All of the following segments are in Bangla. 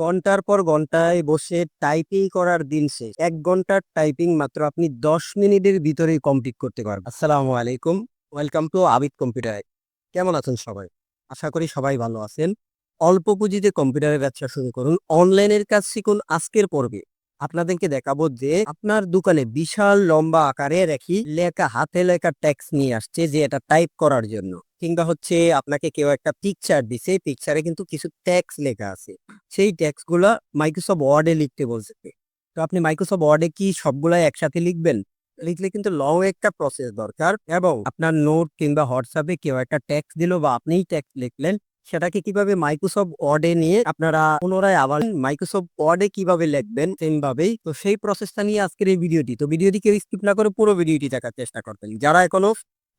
ঘণ্টার পর ঘন্টায় বসে টাইপিং করার দিন শেষ। এক ঘণ্টার টাইপিং মাত্র আপনি দশ মিনিটের ভিতরে কমপ্লিট করতে পারবেন। আসসালামু আলাইকুম। ওয়েলকাম টু আবিদ কম্পিউটার কেমন আছেন সবাই? আশা করি সবাই ভালো আছেন। অল্প পুঁজিতে কম্পিউটারের ব্যবসা শুরু করুন। অনলাইনের কাজ শিখুন আজকের পর্বে। আপনাদেরকে দেখাবো যে আপনার দোকানে বিশাল লম্বা আকারে রেখি লেখা, হাতে লেখা ট্যাক্স নিয়ে আসছে যে এটা টাইপ করার জন্য। কিংবা হচ্ছে আপনাকে কেউ একটা পিকচার দিছে পিকচারে কিন্তু কিছু ট্যাক্স লেখা আছে। সেই ট্যাক্সগুলা মাইক্রোসফট ওয়ার্ডে লিখতে বলছে। তো আপনি মাইক্রোসফট ওয়ার্ডে কি সবগুলা একসাথে লিখবেন? লিখলে কিন্তু লং একটা প্রসেস দরকার এবং আপনার নোট কিংবা হোয়াটসঅ্যাপে কেউ একটা ট্যাক্স দিল বা আপনিই ট্যাক্স লিখলেন। সেটাকে কীভাবে মাইক্রোসফট ওয়ার্ডে নিয়ে আপনারা পুনরায় আবার মাইক্রোসফট ওয়ার্ডে কীভাবে লিখবেন সেম ভাবেই, তো সেই প্রসেসটা নিয়ে আজকের এই ভিডিওটি তো ভিডিওটি কেউ স্কিপ না করে পুরো ভিডিওটি দেখার চেষ্টা করবেন। যারা এখনও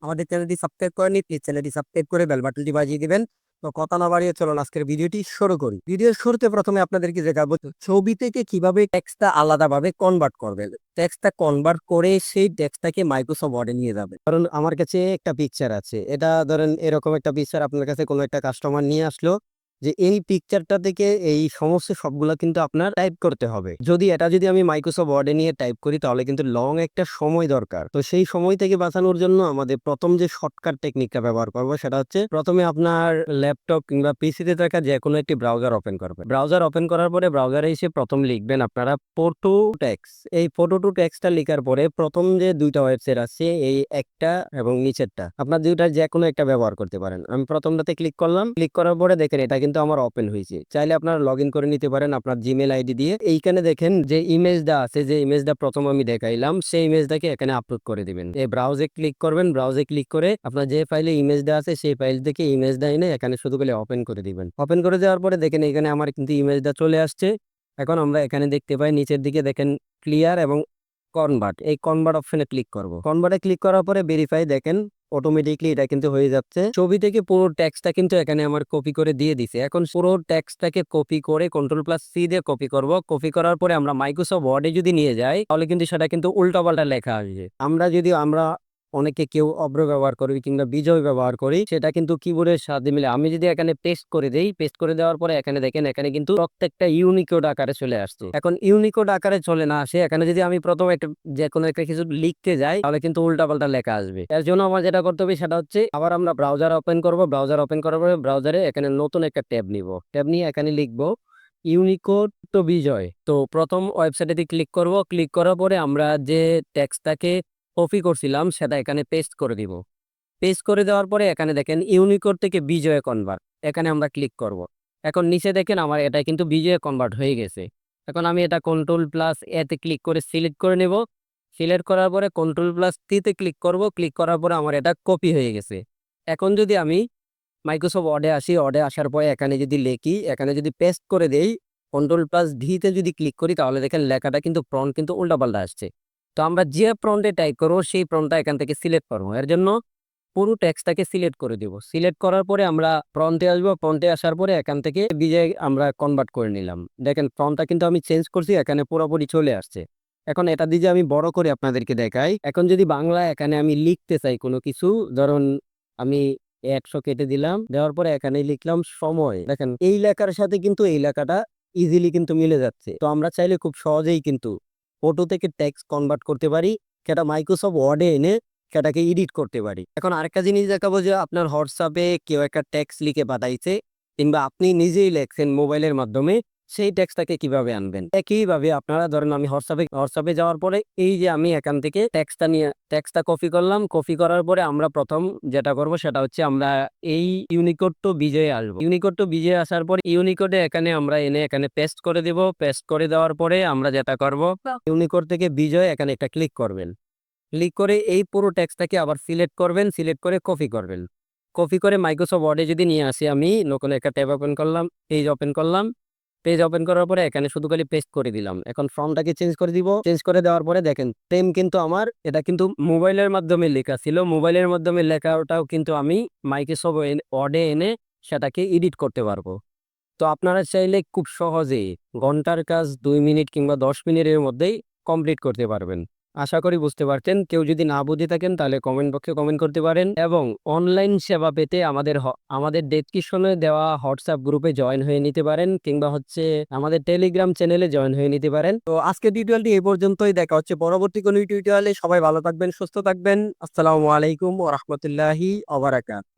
আমাদের চ্যানেলটি সাবস্ক্রাইব করেনি প্লিজ চ্যানেলটি সাবস্ক্রাইব করে বেল বাটনটি বাজিয়ে দিবেন। তো কথা না বাড়িয়ে চলুন, আজকের ভিডিওটি শুরু করি। ভিডিওর শুরুতে প্রথমে আপনাদেরকে দেখাবো ছবি থেকে কীভাবে টেক্সটটা আলাদাভাবে কনভার্ট করবেন। টেক্সটটা কনভার্ট করে সেই টেক্সটটাকে মাইক্রোসফট ওয়ার্ডে নিয়ে যাবে কারণ আমার কাছে একটা পিকচার আছে। এটা ধরেন, এরকম একটা পিকচার আপনার কাছে কোনো একটা কাস্টমার নিয়ে আসলো। যে, এই পিকচারটা থেকে এই সমস্ত সবগুলা কিন্তু আপনার টাইপ করতে হবে। যদি এটা যদি আমি মাইক্রোসফট ওয়ার্ডে নিয়ে টাইপ করি, তাহলে কিন্তু লং একটা সময় দরকার। তো সেই সময় থেকে বাঁচানোর জন্য আমাদের প্রথম যে শর্টকাট টেকনিকটা ব্যবহার করব, সেটা হচ্ছে প্রথমে আপনার ল্যাপটপ কিংবা পিসিতে থাকা যে কোনো একটি ব্রাউজার ওপেন করবেন। ব্রাউজার ওপেন করার পরে ব্রাউজারে এসে প্রথম লিখবেন আপনারা ফটো ট্যাক্স এই ফটো টু ট্যাক্সটা লেখার পরে প্রথম যে দুইটা ওয়েবসাইট আছে, এই একটা এবং নিচেরটা, আপনার দুইটা যে কোনো একটা ব্যবহার করতে পারেন। আমি প্রথমটাতে ক্লিক করলাম। ক্লিক করার পরে দেখেন এটা কিন্তু আমার ওপেন হয়েছে। চাইলে আপনারা লগ করে নিতে পারেন আপনার জিমেল আইডি দিয়ে। এইখানে দেখেন যে ইমেজটা আছে, যে ইমেজটা প্রথম আমি দেখাইলাম, সেই ইমেজটাকে এখানে আপলোড করে দিবেন। এই ব্রাউজে ক্লিক করবেন ব্রাউজে ক্লিক করে আপনার যে ফাইলে ইমেজটা আছে, সেই ফাইল থেকে ইমেজটা এনে এখানে শুধু করে ওপেন করে দিবেন। ওপেন করে দেওয়ার পরে দেখেন এখানে আমার কিন্তু ইমেজটা চলে আসছে। এখন আমরা এখানে দেখতে পাই, নিচের দিকে দেখেন ক্লিয়ার এবং কনভার্ট এই কনভার্ট অপশনে ক্লিক করব। কনভার্টে ক্লিক করার পরে ভেরিফাই দেখেন অটোমেটিকলি এটা কিন্তু হয়ে যাচ্ছে। ছবি থেকে পুরো ট্যাক্সটা কিন্তু এখানে আমার কপি করে দিয়ে দিছে। এখন পুরো ট্যাক্সটাকে কপি করে কন্ট্রোল প্লাস সি দিয়ে কপি করব। কপি করার পরে আমরা মাইক্রোসফট ওয়ার্ডে যদি নিয়ে যাই, তাহলে কিন্তু সেটা কিন্তু উল্টাপাল্টা লেখা আসবে। আমরা যদি, আমরা অনেকে কেউ অব্র ব্যবহার করি, কিংবা বিজয় ব্যবহার করি, সেটা কিন্তু কিবোর্ডের সাথে মিলে। আমি যদি এখানে পেস্ট করে দেই পেস্ট করে দেওয়ার পরে এখানে দেখেন, এখানে কিন্তু প্রত্যেকটা ইউনিকোড আকারে চলে আসছে। এখন ইউনিকোড আকারে চলে না আসে, এখানে যদি আমি প্রথম একটা যে কোনো একটা কিছু লিখতে যাই, তাহলে কিন্তু উল্টাপাল্টা লেখা আসবে। এর জন্য আমার যেটা করতে হবে, সেটা হচ্ছে আবার আমরা ব্রাউজার ওপেন করব ব্রাউজার ওপেন করার পরে ব্রাউজারে এখানে নতুন একটা ট্যাব নিব। ট্যাব নিয়ে এখানে লিখব ইউনিকোড তো বিজয়। তো প্রথম ওয়েবসাইটে ক্লিক করব। ক্লিক করার পরে আমরা যে টেক্সটটাকে কপি করছিলাম, সেটা এখানে পেস্ট করে দিব। পেস্ট করে দেওয়ার পরে এখানে দেখেন ইউনিকোড থেকে বিজয়ে কনভার্ট এখানে আমরা ক্লিক করব। এখন নিচে দেখেন আমার এটা কিন্তু বিজয়ে কনভার্ট হয়ে গেছে। এখন আমি এটা কন্ট্রোল প্লাস এতে ক্লিক করে সিলেক্ট করে নেব। সিলেক্ট করার পরে কন্ট্রোল প্লাস টিতে ক্লিক করব। ক্লিক করার পরে আমার এটা কপি হয়ে গেছে। এখন যদি আমি মাইক্রোসফট ওয়ার্ডে আসি ওয়ার্ডে আসার পরে এখানে যদি লেখি, এখানে যদি পেস্ট করে দেই কন্ট্রোল প্লাস ভিতে যদি ক্লিক করি, তাহলে দেখেন লেখাটা কিন্তু ফ্রন্ট কিন্তু উল্টাপাল্টা আসছে। তো আমরা যে প্রন্টে টাইপ করব, সেই প্রন্টটা এখান থেকে সিলেক্ট করব। এর জন্য পুরো টেক্সটটাকে সিলেক্ট করে দিব। সিলেক্ট করার পরে আমরা প্রন্টে আসব। প্রন্টে আসার পরে এখান থেকে বিজে আমরা কনভার্ট করে নিলাম। দেখেন ফ্রন্টটা কিন্তু আমি চেঞ্জ করছি, এখানে পুরোপুরি চলে আসছে। এখন এটা দিয়ে আমি বড় করে আপনাদেরকে দেখাই, এখন যদি বাংলা এখানে আমি লিখতে চাই কোনো কিছু, ধরুন আমি একশো কেটে দিলাম, দেওয়ার পরে এখানে লিখলাম সময়। দেখেন, এই লেখার সাথে কিন্তু এই লেখাটা ইজিলি কিন্তু মিলে যাচ্ছে। তো আমরা চাইলে খুব সহজেই কিন্তু ফটো থেকে টেক্সট কনভার্ট করতে পারি, সেটা মাইক্রোসফট ওয়ার্ডে এনে সেটাকে এডিট করতে পারি। এখন আরেকটা জিনিস দেখাবো যে আপনার হোয়াটসঅ্যাপে কেউ একটা টেক্সট লিখে পাঠাইছে, কিংবা আপনি নিজেই লেখছেন মোবাইলের মাধ্যমে সেই ট্যাক্সটাকে কীভাবে আনবেন? একইভাবে আপনারা ধরেন আমি হোয়াটসঅ্যাপে হোয়াটসঅ্যাপে যাওয়ার পরে এই যে আমি এখান থেকে টেক্সটটা নিয়ে টেক্সটটা কপি করলাম কপি করার পরে আমরা প্রথম যেটা করব সেটা হচ্ছে আমরা এই ইউনিকোড টু বিজয়ে আসব। ইউনিকোড টু বিজয়ে আসার পর ইউনিকোডে এখানে আমরা এনে এখানে পেস্ট করে দিব। পেস্ট করে দেওয়ার পরে আমরা যেটা করব ইউনিকোড থেকে বিজয় এখানে একটা ক্লিক করবেন। ক্লিক করে এই পুরো ট্যাক্সটাকে আবার সিলেক্ট করবেন সিলেক্ট করে কপি করবেন। কপি করে মাইক্রোসফট ওয়ার্ডে যদি নিয়ে আসি আমি নতুন একটা ট্যাব ওপেন করলাম পেজ ওপেন করলাম পেজ ওপেন করার পরে এখানে শুধু খালি পেস্ট করে দিলাম। এখন ফর্মটাকে চেঞ্জ করে দিব। চেঞ্জ করে দেওয়ার পরে দেখেন সেম কিন্তু আমার, এটা কিন্তু মোবাইলের মাধ্যমে লেখা ছিল। মোবাইলের মাধ্যমে লেখাটাও কিন্তু আমি মাইক্রোসফট ওয়ার্ডে এনে সেটাকে এডিট করতে পারব। তো আপনারা চাইলে খুব সহজেই ঘণ্টার কাজ দুই মিনিট কিংবা দশ মিনিটের মধ্যেই কমপ্লিট করতে পারবেন। আশা করি বুঝতে পারছেন কেউ যদি না বুঝে থাকেন, তাহলে কমেন্ট বক্সে কমেন্ট করতে পারেন এবং অনলাইন সেবা পেতে আমাদের আমাদের ডেসক্রিপশনে দেওয়া হোয়াটসঅ্যাপ গ্রুপে জয়েন হয়ে নিতে পারেন কিংবা হচ্ছে আমাদের টেলিগ্রাম চ্যানেলে জয়েন হয়ে নিতে পারেন। তো আজকে টিউটোরিয়ালটি এই পর্যন্তই। দেখা হচ্ছে পরবর্তী কোনো টিউটোরিয়ালে সবাই ভালো থাকবেন, সুস্থ থাকবেন। আসসালামু আলাইকুম ওয়া রাহমাতুল্লাহি ওয়া বারাকাতুহু।